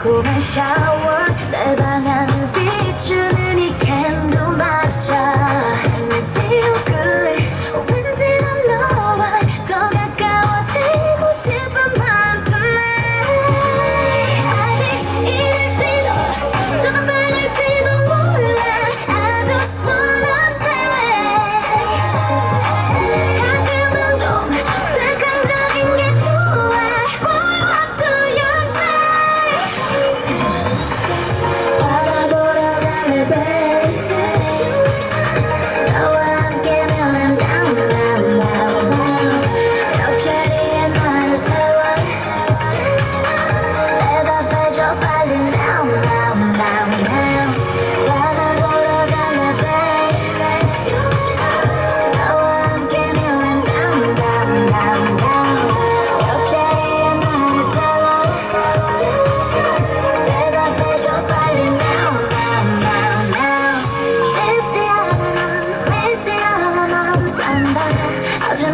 달콤한 샤워 내 방 안을 비추는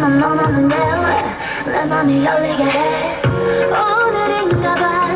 넌 원하는 대로 내 맘이 열리게 해? 오늘인가 봐.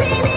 see